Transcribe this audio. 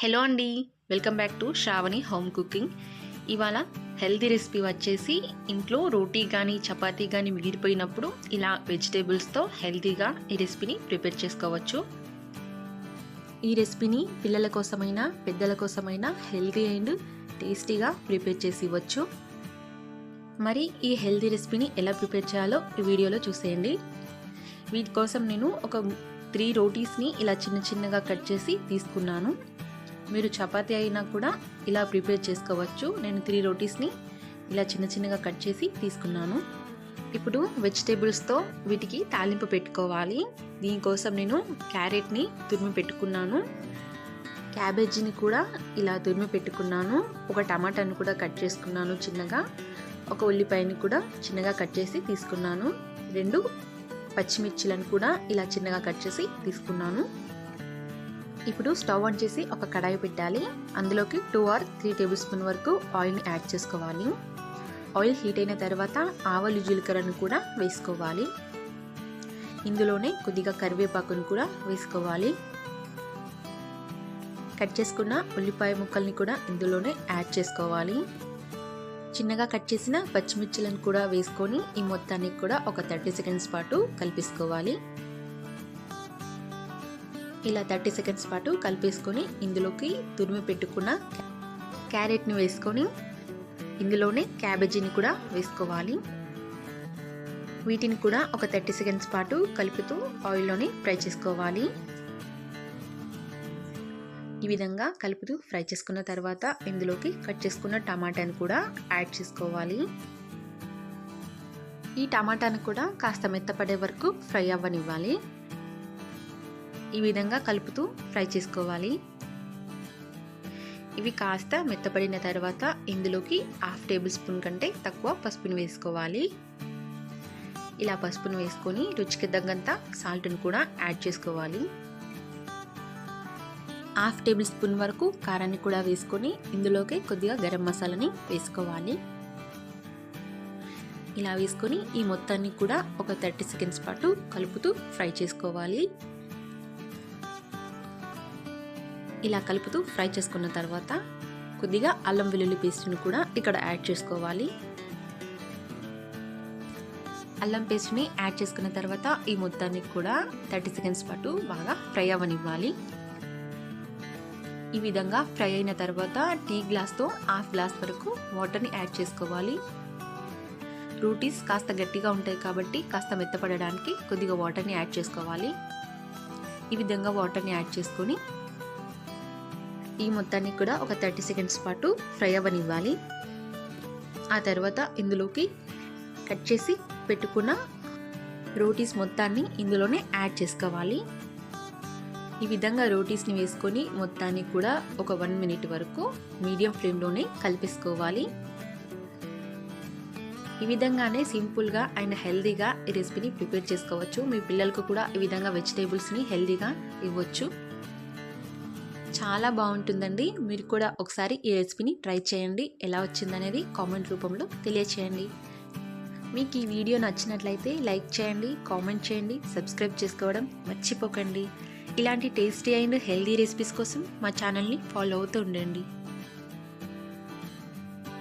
Hello అండి welcome back to Sravani home cooking. ఇవాళ healthy recipe వచ్చేసి ఇంట్లో రోటీ కానీ చపాతీ కానీ మిగిలిపోయినప్పుడు ఇలా వెజిటేబుల్స్తో హెల్తీగా ఈ రెసిపీని ప్రిపేర్ చేసుకోవచ్చు. ఈ రెసిపీని పిల్లల కోసమైనా పెద్దల కోసమైనా హెల్తీ అండ్ టేస్టీగా ప్రిపేర్ చేసి ఇవ్వచ్చు. మరి ఈ హెల్తీ రెసిపీని ఎలా ప్రిపేర్ చేయాలో ఈ వీడియోలో చూసేయండి. వీటి కోసం నేను ఒక త్రీ రోటీస్ని ఇలా చిన్న చిన్నగా కట్ చేసి తీసుకున్నాను. మీరు చపాతి అయినా కూడా ఇలా ప్రిపేర్ చేసుకోవచ్చు. నేను త్రీ రోటీస్ని ఇలా చిన్న చిన్నగా కట్ చేసి తీసుకున్నాను. ఇప్పుడు వెజిటేబుల్స్తో వీటికి తాలింపు పెట్టుకోవాలి. దీనికోసం నేను క్యారెట్ని తురిమి పెట్టుకున్నాను. క్యాబేజీని కూడా ఇలా తురిమి పెట్టుకున్నాను. ఒక టమాటాని కూడా కట్ చేసుకున్నాను చిన్నగా. ఒక ఉల్లిపాయని కూడా చిన్నగా కట్ చేసి తీసుకున్నాను. రెండు పచ్చిమిర్చిలను కూడా ఇలా చిన్నగా కట్ చేసి తీసుకున్నాను. ఇప్పుడు స్టవ్ ఆన్ చేసి ఒక కడాయి పెట్టాలి. అందులోకి two or three table spoon వరకు ఆయిల్ని యాడ్ చేసుకోవాలి. ఆయిల్ హీట్ అయిన తర్వాత ఆవలు జీలకర్రను కూడా వేసుకోవాలి. ఇందులోనే కొద్దిగా కరివేపాకును కూడా వేసుకోవాలి. కట్ చేసుకున్న ఉల్లిపాయ ముక్కల్ని కూడా ఇందులోనే యాడ్ చేసుకోవాలి. చిన్నగా కట్ చేసిన పచ్చిమిర్చిలను కూడా వేసుకొని ఈ మొత్తానికి కూడా ఒక థర్టీ సెకండ్స్ పాటు కల్పించుకోవాలి ఇలా థర్టీ సెకండ్స్ పాటు కలిపేసుకొని ఇందులోకి తురిమి పెట్టుకున్న క్యారెట్ని వేసుకొని ఇందులోనే క్యాబేజీని కూడా వేసుకోవాలి. వీటిని కూడా ఒక థర్టీ సెకండ్స్ పాటు కలుపుతూ ఆయిల్లోనే ఫ్రై చేసుకోవాలి. ఈ విధంగా కలుపుతూ ఫ్రై చేసుకున్న తర్వాత ఇందులోకి కట్ చేసుకున్న టమాటాను కూడా యాడ్ చేసుకోవాలి. ఈ టమాటాను కూడా కాస్త మెత్తపడే వరకు ఫ్రై అవ్వనివ్వాలి. ఈ విధంగా కలుపుతూ ఫ్రై చేసుకోవాలి. ఇవి కాస్త మెత్తపడిన తర్వాత ఇందులోకి హాఫ్ టేబుల్ స్పూన్ కంటే తక్కువ పసుపుని వేసుకోవాలి. ఇలా పసుపును వేసుకొని రుచికి తగ్గంత సాల్ట్ని కూడా యాడ్ చేసుకోవాలి. హాఫ్ టేబుల్ స్పూన్ వరకు కారాన్ని కూడా వేసుకొని ఇందులోకి కొద్దిగా గరం మసాలాని వేసుకోవాలి. ఇలా వేసుకొని ఈ మొత్తాన్ని కూడా ఒక థర్టీ సెకండ్స్ పాటు కలుపుతూ ఫ్రై చేసుకోవాలి. ఇలా కలుపుతూ ఫ్రై చేసుకున్న తర్వాత కొద్దిగా అల్లం వెల్లుల్లి పేస్ట్ని కూడా ఇక్కడ యాడ్ చేసుకోవాలి. అల్లం పేస్ట్ని యాడ్ చేసుకున్న తర్వాత ఈ మొత్తాన్ని కూడా థర్టీ సెకండ్స్ పాటు బాగా ఫ్రై అవ్వనివ్వాలి. ఈ విధంగా ఫ్రై అయిన తర్వాత టీ గ్లాస్తో హాఫ్ గ్లాస్ వరకు వాటర్ని యాడ్ చేసుకోవాలి. రూటీస్ కాస్త గట్టిగా ఉంటాయి కాబట్టి కాస్త మెత్తపడడానికి కొద్దిగా వాటర్ని యాడ్ చేసుకోవాలి. ఈ విధంగా వాటర్ని యాడ్ చేసుకొని ఈ మొత్తాన్ని కూడా ఒక థర్టీ సెకండ్స్ పాటు ఫ్రై అవ్వనివ్వాలి ఆ తర్వాత ఇందులోకి కట్ చేసి పెట్టుకున్న రోటీస్ మొత్తాన్ని ఇందులోనే యాడ్ చేసుకోవాలి. ఈ విధంగా రోటీస్ని వేసుకొని మొత్తాన్ని కూడా ఒక వన్ మినిట్ వరకు మీడియం ఫ్లేమ్లోనే కలిపేసుకోవాలి. ఈ విధంగానే సింపుల్గా అండ్ హెల్దీగా ఈ రెసిపీని ప్రిపేర్ చేసుకోవచ్చు. మీ పిల్లలకు కూడా ఈ విధంగా వెజిటేబుల్స్ని హెల్దీగా ఇవ్వచ్చు. చాలా బాగుంటుందండి. మీరు కూడా ఒకసారి ఈ రెసిపీని ట్రై చేయండి. ఎలా వచ్చిందనేది కామెంట్ రూపంలో తెలియచేయండి. మీకు ఈ వీడియో నచ్చినట్లయితే లైక్ చేయండి కామెంట్ చేయండి సబ్స్క్రైబ్ చేసుకోవడం మర్చిపోకండి. ఇలాంటి టేస్టీ అండ్ హెల్దీ రెసిపీస్ కోసం మా ఛానల్ని ఫాలో అవుతూ ఉండండి.